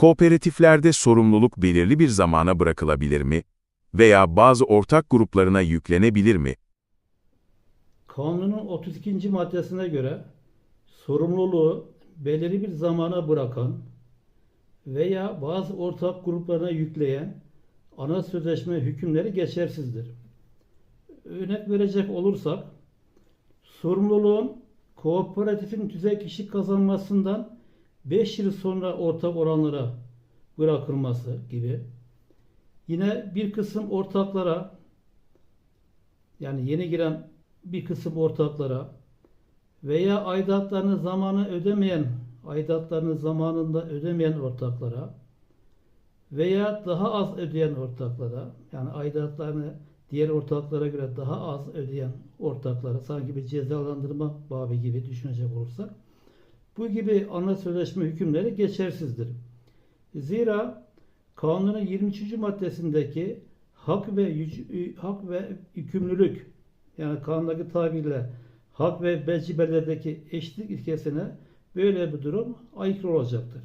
Kooperatiflerde sorumluluk belirli bir zamana bırakılabilir mi? Veya bazı ortak gruplarına yüklenebilir mi? Kanunun 32. maddesine göre sorumluluğu belirli bir zamana bırakan veya bazı ortak gruplarına yükleyen ana sözleşme hükümleri geçersizdir. Örnek verecek olursak, sorumluluğun kooperatifin tüzel kişi kazanmasından 5 yıl sonra ortak olanlara bırakılması gibi. Yine bir kısım ortaklara yani yeni giren bir kısım ortaklara veya aidatlarını zamanı ödemeyen, aidatlarını zamanında ödemeyen ortaklara veya daha az ödeyen ortaklara, yani aidatlarını diğer ortaklara göre daha az ödeyen ortaklara, sanki bir cezalandırma babı gibi düşünecek olursak, bu gibi ana sözleşme hükümleri geçersizdir. Zira kanunun 23. maddesindeki hak ve hak ve yükümlülük yani kanundaki tabirle hak ve vecibelerdeki eşitlik ilkesine böyle bir durum aykırı olacaktır.